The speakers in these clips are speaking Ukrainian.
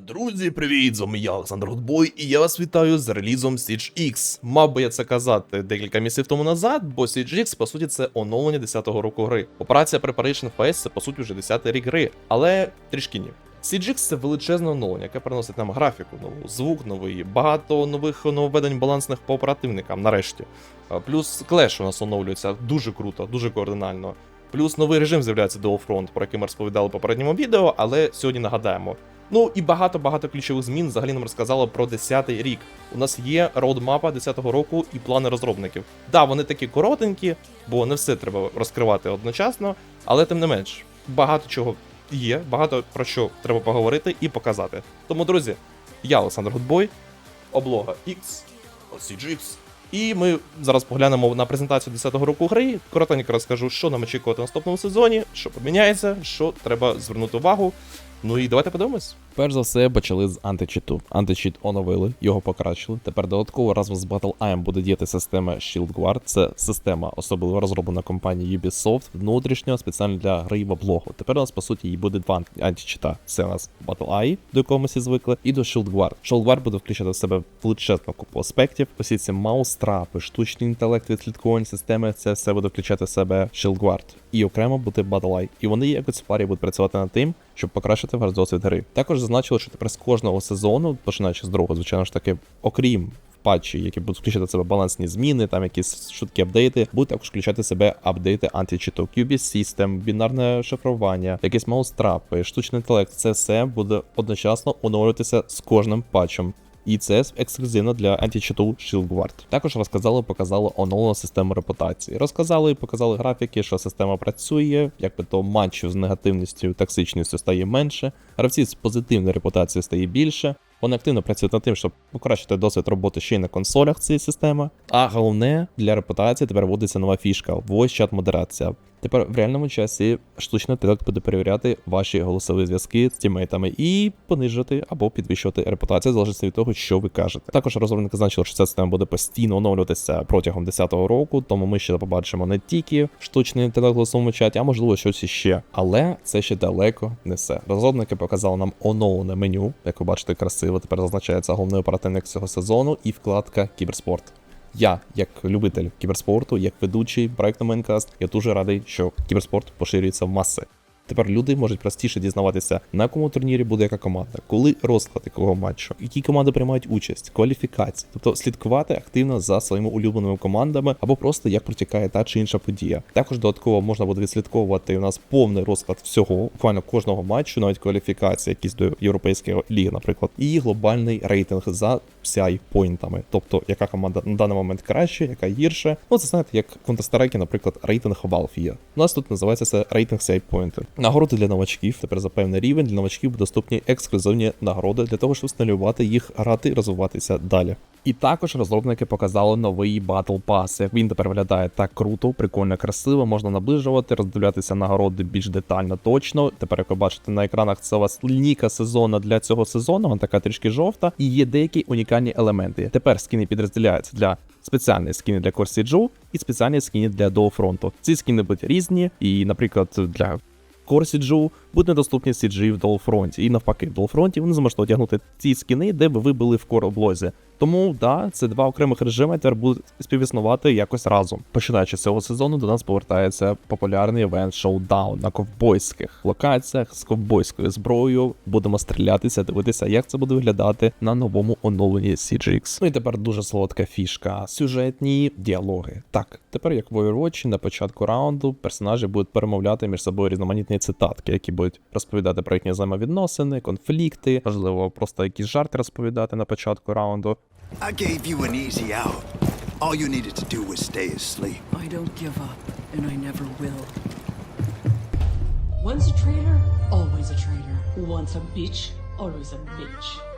Друзі, привіт! З вами я, Олександр Гудбой, і я вас вітаю з релізом Siege X. Мав би я це казати декілька місяців тому назад, бо Siege X, по суті, це оновлення 10-го року гри. Операція Preparation Phase це по суті вже 10-й рік гри, але трішки ні. Siege X – це величезне оновлення, яке приносить нам графіку, нову, звук новий, багато нових нововведень балансних по оперативникам, нарешті. Плюс Clash у нас оновлюється дуже круто, дуже координально. Плюс новий режим з'являється Dual Front, про який ми розповідали в попередньому відео, але сьогодні нагадаємо. Ну і багато-багато ключових змін взагалі нам розказало про 10-й рік. У нас є роудмапа 10-го року і плани розробників. Да, вони такі коротенькі, бо не все треба розкривати одночасно, але тим не менш, багато чого є, багато про що треба поговорити і показати. Тому, друзі, я Олександр Гудбой, облога X, OCGX. І ми зараз поглянемо на презентацію 10-го року гри. Коротенько розкажу, що нам очікувати в наступному сезоні, що поміняється, що треба звернути увагу. Ну і давайте подивимось. Перш за все, почали з античиту. Античит оновили, його покращили. Тепер додатково разом з Battle IM буде діяти система Shield Guard. Це система, особливо розроблена компанією Ubisoft, внутрішньо спеціально для гри в облогу. Тепер у нас по суті її буде два античита. Це у нас Battle AI, до якого ми всі звикли, і до Shield Guard. Shield Guard буде включати в себе величезну купу аспектів. Усі ці маус-трапи, штучний інтелект, відслідкувальні системи. Це все буде включати в себе Shield Guard. І окремо буде Battle Eye. І вони якось в парі будуть працювати над тим, щоб покращити ваш досвід гри. Також зазначили, що тепер з кожного сезону, починаючи з другого, звичайно ж таки, окрім патчі, які будуть включати в себе балансні зміни, там якісь швидкі апдейти, будуть також включати в себе апдейти античиту, QB System, бінарне шифрування, якісь маустрапи, штучний інтелект. Це все буде одночасно оновлюватися з кожним патчем. І це ексклюзивно для античиту Shield Guard. Також розказали, показали оновлену систему репутації. Розказали і показали графіки, що система працює, якби то матчів з негативністю, токсичністю стає менше, гравців з позитивною репутацією стає більше. Вони активно працюють над тим, щоб покращити досвід роботи ще й на консолях цієї системи. А головне для репутації тепер вводиться нова фішка voice chat модерація. Тепер в реальному часі штучний інтелект буде перевіряти ваші голосові зв'язки з тімейтами і понижувати або підвищувати репутацію, залежно від того, що ви кажете. Також розробники значили, що ця система буде постійно оновлюватися протягом 10-го року, тому ми ще побачимо не тільки штучний інтелект голосовому чаті, а можливо щось іще. Але це ще далеко не все. Розробники показали нам оновлене меню, як ви бачите, красиво. Тепер зазначається головний оперативник цього сезону і вкладка Кіберспорт. Я, як любитель кіберспорту, як ведучий проекту Майнкаст, я дуже радий, що кіберспорт поширюється в маси. Тепер люди можуть простіше дізнаватися, на якому турнірі буде яка команда, коли розклад якого матчу, які команди приймають участь, кваліфікації, тобто слідкувати активно за своїми улюбленими командами або просто як протікає та чи інша подія. Також додатково можна буде відслідковувати у нас повний розклад всього, буквально кожного матчу, навіть кваліфікації, якісь до європейської ліги, наприклад, і глобальний рейтинг за CI поінтами, тобто яка команда на даний момент краще, яка гірше. Ну це знаєте, як в Counter-Strike, наприклад, рейтинг Valve є. У нас тут називається це рейтинг CI поінти. Нагороди для новачків. Тепер за певний рівень для новачків доступні ексклюзивні нагороди для того, щоб стимулювати їх грати і розвиватися далі. І також розробники показали новий Battle Pass. Він тепер виглядає так круто, прикольно, красиво, можна наближувати, роздивлятися нагороди більш детально, точно. Тепер, як ви бачите на екранах, це у вас лінійка сезону для цього сезону, вона така трішки жовта, і є деякі унікальні елементи. Тепер скіни підрозділяються для спеціальні скіни для Корсіджу і спеціальні скіни для Доуфронту. Ці скіни будуть різні, і, наприклад, для Корсіджу буде недоступні CG в Долфронті. І навпаки, в Долфронті ви не зможете одягнути ці скіни, де би ви були в короблозі. Тому да, це два окремих режими тепер будуть співіснувати якось разом. Починаючи з цього сезону, до нас повертається популярний івент шоудаун на ковбойських локаціях з ковбойською зброєю. Будемо стрілятися, дивитися, як це буде виглядати на новому оновленні CGX. Ну і тепер дуже солодка фішка. Сюжетні діалоги. Так, тепер як в Overwatch, на початку раунду персонажі будуть перемовляти між собою різноманітні цитатки, які будуть розповідати про їхні взаємовідносини, конфлікти, можливо, просто якісь жарти розповідати на початку раунду. I gave you an easy out. All you needed to do was stay asleep. I don't give up, and I never will. Once a traitor, always a traitor. Once a bitch, always a bitch.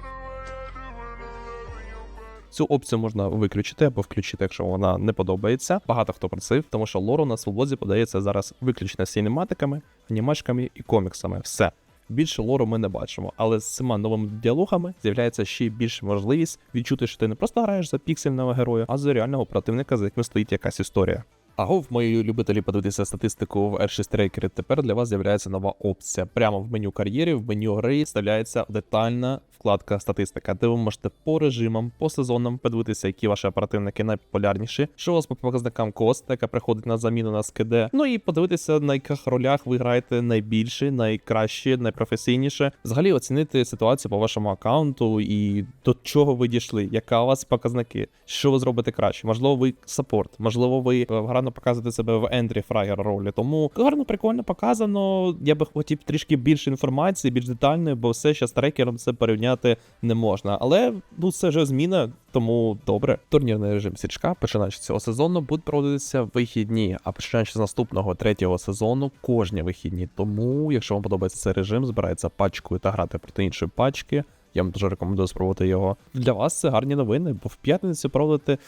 Цю опцію можна виключити або включити, якщо вона не подобається. Багато хто просив, тому що лору на свободі подається зараз виключно з синематиками, анімашками і коміксами. Все. Більше лору ми не бачимо, але з цими новими діалогами з'являється ще більша можливість відчути, що ти не просто граєш за піксельного героя, а за реального противника, за яким стоїть якась історія. Агов, мої любителі подивитися статистику в R6 Tracker, тепер для вас з'являється нова опція. Прямо в меню кар'єрі, в меню гри вставляється детальна вкладка статистика, де ви можете по режимам, по сезонам подивитися, які ваші оперативники найпопулярніші, що у вас по показникам кост, яка приходить на заміну на СКД. Ну і подивитися, на яких ролях ви граєте найбільше, найкраще, найпрофесійніше. Взагалі оцінити ситуацію по вашому аккаунту і до чого ви дійшли, яка у вас показники, що ви зробите краще. Можливо, ви саппорт, можливо, ви е, гарно показуєте себе в ентрі фрагер ролі. Тому гарно, прикольно показано. Я би хотів трішки більше інформації, більш детальної, бо все ще з трекером це порівняти не можна. Але ну це вже зміна, тому добре. Турнірний режим січка, починаючи з цього сезону, будуть проводитися вихідні, а починаючи з наступного третього сезону, кожні вихідні. Тому, якщо вам подобається цей режим, збирається пачкою та грати проти іншої пачки. Я вам дуже рекомендую спробувати його. Для вас це гарні новини, бо в п'ятницю проводити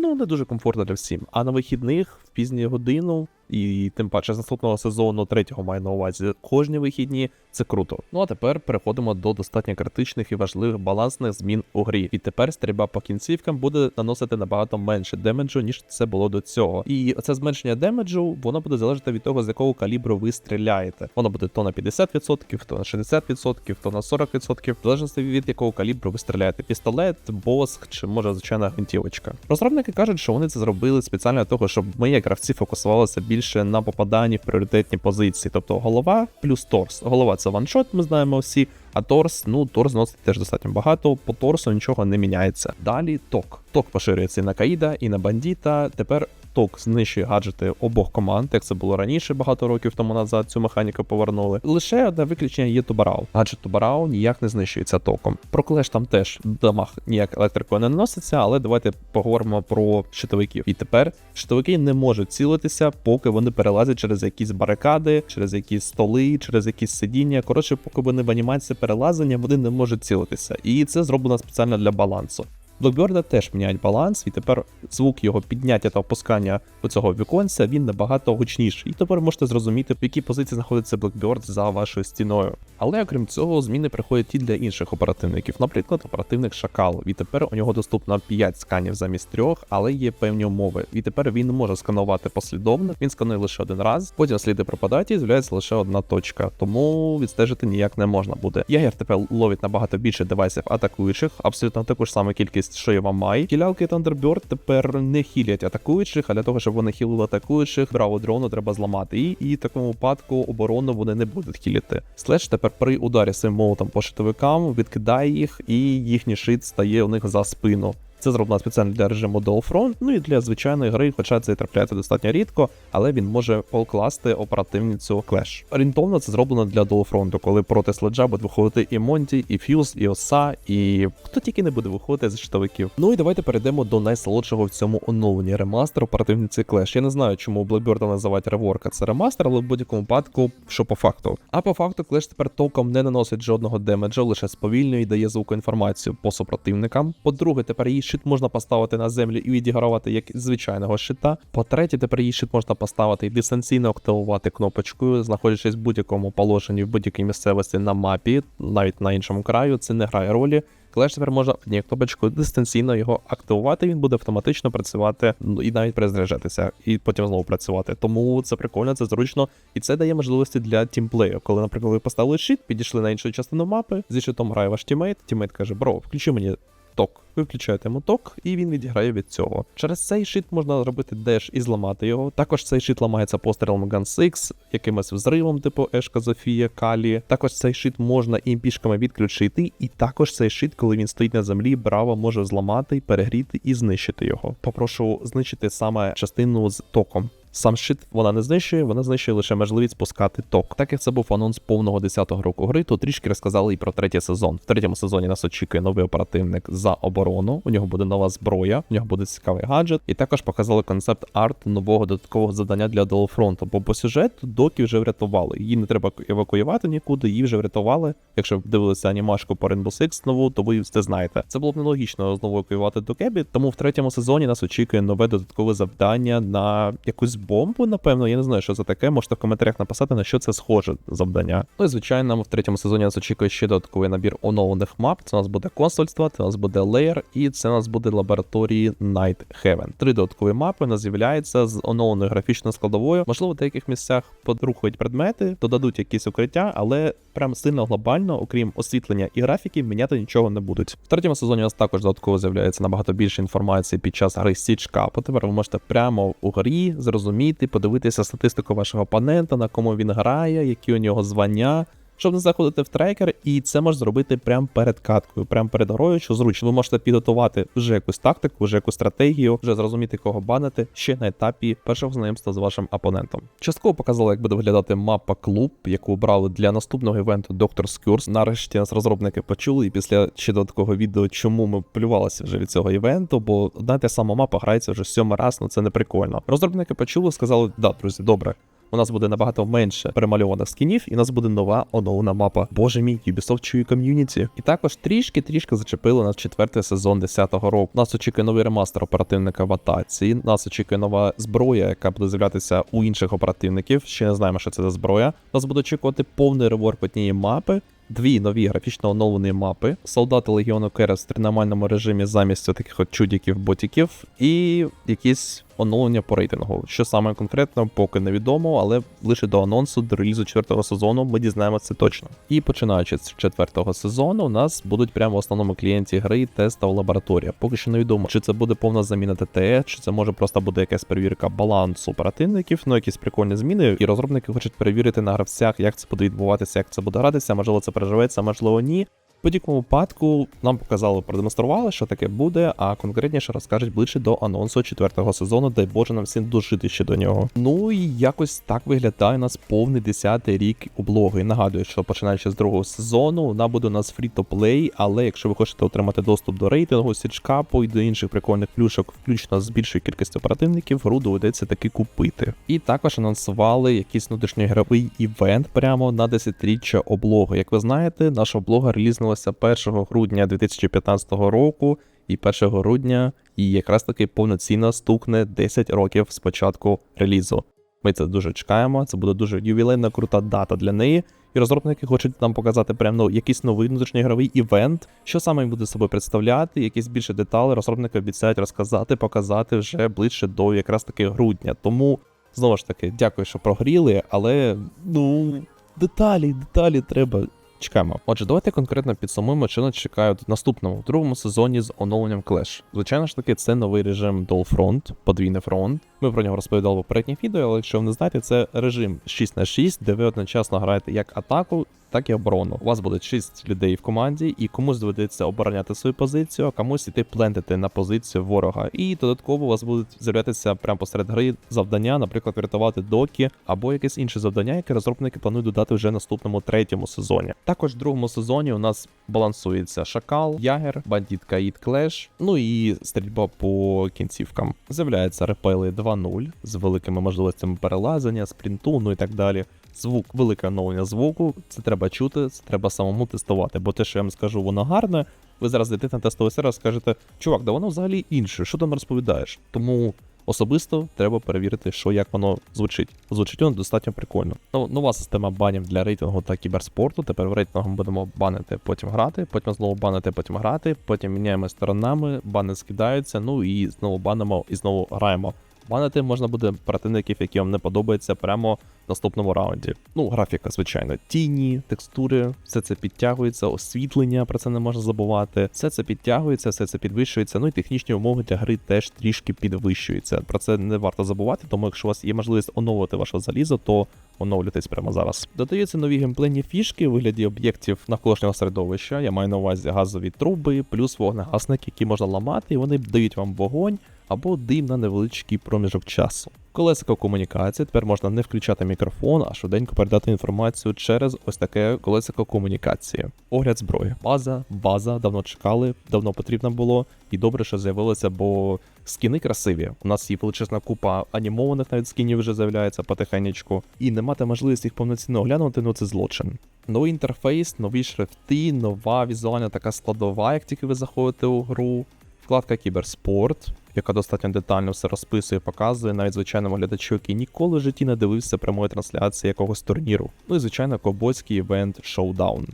ну не дуже комфортно для всім. А на вихідних в пізню годину, і тим паче з наступного сезону, третього маю на увазі, кожні вихідні це круто. Ну а тепер переходимо до достатньо критичних і важливих балансних змін у грі. І тепер стрільба по кінцівкам буде наносити набагато менше демеджу, ніж це було до цього. І це зменшення демеджу, воно буде залежати від того, з якого калібру ви стріляєте. Воно буде то на 50%, то на 60%, то на 40%, в залежності від якого калібру ви стріляєте. Пістолет, боск чи може звичайна гвинтівочка. Розробники кажуть, що вони це зробили спеціально для того, щоб ми, як гравці, фокусувалися більше на попаданні в пріоритетні позиції, тобто голова плюс торс. Голова це ваншот, ми знаємо всі. А торс, ну торс зносить теж достатньо багато, по торсу нічого не міняється. Далі ток. Ток поширюється і на Каїда, і на бандіта. Тепер ток знищує гаджети обох команд, як це було раніше, багато років тому назад. Цю механіку повернули. Лише одне виключення є Тубарау. Гаджет Тубарау ніяк не знищується током. Про клеш там теж дамаг ніяк електрикою не наноситься, але давайте поговоримо про щитовиків. І тепер щитовики не можуть цілитися, поки вони перелазять через якісь барикади, через якісь столи, через якісь сидіння. Коротше, поки вони в анімації перелазення, вони не можуть цілитися. І це зроблено спеціально для балансу. Блокберда теж міняють баланс, і тепер звук його підняття та опускання у цього віконця він набагато гучніший. І тепер можете зрозуміти, в якій позиції знаходиться Blackbird за вашою стіною. Але окрім цього, зміни приходять і для інших оперативників, наприклад, оперативник Шакал. Відтепер у нього доступно 5 сканів замість трьох, але є певні умови. Відтепер він не може сканувати послідовно, він сканує лише один раз, потім сліди пропадають і з'являється лише одна точка, тому відстежити ніяк не можна буде. Ягер тепер ловить набагато більше девайсів атакуючих, абсолютно таку ж саму кількість, що я вам маю. Хілялки Thunderbird тепер не хілять атакуючих, а для того, щоб вони хілили атакуючих, браво дрону треба зламати. І, і в такому випадку оборону вони не будуть хіліти. Слеш тепер при ударі своїм молотом по щитовикам відкидає їх, і їхній шит стає у них за спину. Це зроблено спеціально для режиму Dual ну і для звичайної гри, хоча це трапляється достатньо рідко, але він може покласти оперативницю Clash. Орієнтовно це зроблено для Dual коли проти следжа будуть виходити і Монті, і Фьюз, і Оса, і хто тільки не буде виходити з щитовиків. Ну і давайте перейдемо до найсолодшого в цьому оновленні ремастер оперативниці Clash. Я не знаю, чому Blackbird називають реворка це ремастер, але в будь-якому випадку, що по факту. А по факту Clash тепер толком не наносить жодного демеджа, лише сповільнює і дає звукоінформацію по супротивникам. По-друге, тепер її щит можна поставити на землю і відігравати як звичайного щита. По-третє, тепер її щит можна поставити і дистанційно активувати кнопочкою, знаходячись в будь-якому положенні в будь-якій місцевості на мапі, навіть на іншому краю, це не грає ролі. Клеш тепер можна однією кнопочкою дистанційно його активувати, він буде автоматично працювати ну, і навіть перезаряджатися, і потім знову працювати. Тому це прикольно, це зручно, і це дає можливості для тімплею. Коли, наприклад, ви поставили щит, підійшли на іншу частину мапи, зі щитом грає ваш тімейт, тімейт каже, бро, включи мені ток. Ви включаєте моток, і він відіграє від цього. Через цей шит можна зробити деш і зламати його. Також цей шит ламається пострілом Gun 6, якимось взривом, типу Ешка Зофія, Калі. Також цей шит можна імпішками відключити, і також цей шит, коли він стоїть на землі, браво може зламати, перегріти і знищити його. Попрошу знищити саме частину з током. Сам щит вона не знищує, вона знищує лише можливість спускати ток. Так як це був анонс повного 10-го року гри, то трішки розказали і про третій сезон. В третьому сезоні нас очікує новий оперативник за оборону. У нього буде нова зброя, у нього буде цікавий гаджет, і також показали концепт арт нового додаткового завдання для Долфронту. Бо по сюжету доки вже врятували. Її не треба евакуювати нікуди, її вже врятували. Якщо ви дивилися анімашку по Rainbow Six нову, то ви це знаєте. Це було б нелогічно знову евакуювати до Кебі, тому в третьому сезоні нас очікує нове додаткове завдання на якусь бомбу, напевно. Я не знаю, що це таке. Можете в коментарях написати, на що це схоже завдання. Ну і звичайно, в третьому сезоні нас очікує ще додатковий набір оновлених мап. Це у нас буде консульство, це у нас буде леєр, і це у нас буде лабораторії Night Heaven. Три додаткові мапи у нас з'являються з оновленою графічною складовою. Можливо, в деяких місцях подрухають предмети, додадуть якісь укриття, але прям сильно глобально, окрім освітлення і графіки, міняти нічого не будуть. В третьому сезоні у нас також додатково з'являється набагато більше інформації під час гри Siege Cup. Тепер ви можете прямо у грі зрозуміти, подивитися статистику вашого опонента, на кому він грає, які у нього звання. Щоб не заходити в трекер, і це можна зробити прямо перед каткою, прямо перед грою, що зручно. Ви можете підготувати вже якусь тактику, вже якусь стратегію, вже зрозуміти, кого банити ще на етапі першого знайомства з вашим опонентом. Частково показали, як буде виглядати мапа клуб, яку обрали для наступного івенту Doctor's Curse. Нарешті нас розробники почули, і після ще додаткового відео, чому ми плювалися вже від цього івенту, бо одна та сама мапа грається вже сьомий раз, ну це не прикольно. Розробники почули, сказали, да, друзі, добре. У нас буде набагато менше перемальованих скінів, і у нас буде нова оновлена мапа. Боже мій, Ubisoft чує ком'юніті. І також трішки-трішки зачепили на четвертий сезон 10-го року. Нас очікує новий ремастер оперативника в атаці. Нас очікує нова зброя, яка буде з'являтися у інших оперативників. Ще не знаємо, що це за зброя. Нас буде очікувати повний реворк однієї мапи. Дві нові графічно оновлені мапи, солдати Легіону Керес в тренувальному режимі замість таких от чудіків-ботіків, і якісь оновлення по рейтингу. Що саме конкретно, поки невідомо, але лише до анонсу до релізу четвертого сезону ми дізнаємося точно. І починаючи з четвертого сезону, у нас будуть прямо в основному клієнті гри тестова лабораторія. Поки що невідомо, чи це буде повна заміна ТТЕ, чи це може просто буде якась перевірка балансу оперативників, ну якісь прикольні зміни. І розробники хочуть перевірити на гравцях, як це буде відбуватися, як це буде гратися. Можливо, це переживеться, можливо, ні. В будь-якому випадку нам показали, продемонстрували, що таке буде, а конкретніше розкажуть ближче до анонсу четвертого сезону, дай Боже нам всім дожити ще до нього. Ну і якось так виглядає у нас повний 10-й рік облоги. Нагадую, що починаючи з другого сезону, вона буде у нас фрі-то-плей, але якщо ви хочете отримати доступ до рейтингу, січкапу і до інших прикольних плюшок, включно з більшою кількістю оперативників, гру доведеться таки купити. І також анонсували якийсь внутрішньоігровий івент прямо на 10-річчя облоги. Як ви знаєте, наша облога релізнулася 1 грудня 2015 року, і 1 грудня і якраз таки повноцінно стукне 10 років з початку релізу. Ми це дуже чекаємо. Це буде дуже ювілейна крута дата для неї. І розробники хочуть нам показати прямо ну, якийсь новий внутрішньоігровий івент, що саме він буде собою представляти, якісь більше деталі. Розробники обіцяють розказати, показати вже ближче до якраз таки грудня. Тому знову ж таки, дякую, що прогріли, але ну деталі, деталі треба. Чекаємо. Отже, давайте конкретно підсумуємо, що нас чекає в наступному в другому сезоні з оновленням Clash. Звичайно ж таки, це новий режим Dual Front, подвійний фронт. Ми про нього розповідали в попередніх відео, але якщо ви не знаєте, це режим 6 на 6, де ви одночасно граєте як атаку, так і оборону. У вас буде 6 людей в команді, і комусь доведеться обороняти свою позицію, а комусь іти плентити на позицію ворога. І додатково у вас будуть з'являтися прямо посеред гри завдання, наприклад, врятувати доки або якесь інше завдання, яке розробники планують додати вже наступному третьому сезоні. Також в другому сезоні у нас балансується шакал, ягер, бандит Каїд Клеш, ну і стрільба по кінцівкам. З'являються репейли 2.0 з великими можливостями перелазення, спринту, ну і так далі. Звук, велике оновлення звуку, це треба чути, це треба самому тестувати. Бо те, що я вам скажу, воно гарне. Ви зараз зайдете на тестовий сервер, скажете, чувак, да воно взагалі інше, що там розповідаєш? Тому особисто треба перевірити, що як воно звучить. Звучить воно достатньо прикольно. Ну, нова система банів для рейтингу та кіберспорту. Тепер в рейтингу будемо банити, потім грати, потім знову банити, потім грати, потім міняємо сторонами, бани скидаються, ну і знову банимо і знову граємо. Банити можна буде противників, які вам не подобаються прямо в наступному раунді. Ну, графіка, звичайно, тіні, текстури, все це підтягується, освітлення, про це не можна забувати. Все це підтягується, все це підвищується. Ну і технічні умови для гри теж трішки підвищуються. Про це не варто забувати, тому якщо у вас є можливість оновити ваше залізо, то оновлюйтесь прямо зараз. Додаються нові геймплейні фішки у вигляді об'єктів навколишнього середовища. Я маю на увазі газові труби, плюс вогнегасники, які можна ламати, і вони дають вам вогонь або дим на невеличкий проміжок часу. Колесико комунікації тепер можна не включати мікрофон, а швиденько передати інформацію через ось таке колесико комунікації. Огляд зброї. База, база, давно чекали, давно потрібно було, і добре, що з'явилося, бо скіни красиві. У нас є величезна купа анімованих навіть скінів вже з'являється потихенечку, і не мати можливості їх повноцінно оглянути, ну це злочин. Новий інтерфейс, нові шрифти, нова візуальна така складова, як тільки ви заходите у гру. Вкладка Кіберспорт, яка достатньо детально все розписує, показує навіть звичайному глядачу, який ніколи в житті не дивився прямої трансляції якогось турніру. Ну і звичайно, ковбойський івент Showdown.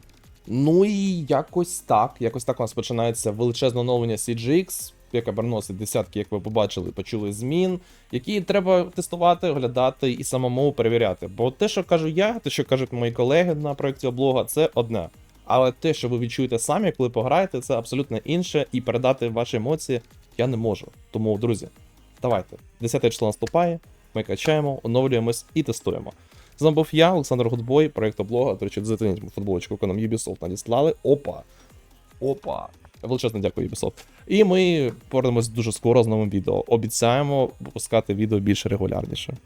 Ну і якось так. Якось так у нас починається величезне оновлення CGX, яке приносить десятки, як ви побачили, почули змін, які треба тестувати, оглядати і самому перевіряти. Бо те, що кажу я, те, що кажуть мої колеги на проєкті облога, це одне. Але те, що ви відчуєте самі, коли пограєте, це абсолютно інше, і передати ваші емоції я не можу. Тому, друзі, давайте. 10 число наступає, ми качаємо, оновлюємось і тестуємо. З вами був я, Олександр Гудбой, проєкт облога. До речі, зацініть футболочку, яку нам Ubisoft надіслали. Опа! Опа! Величезно дякую, Ubisoft. І ми повернемось дуже скоро з новим відео. Обіцяємо випускати відео більш регулярніше.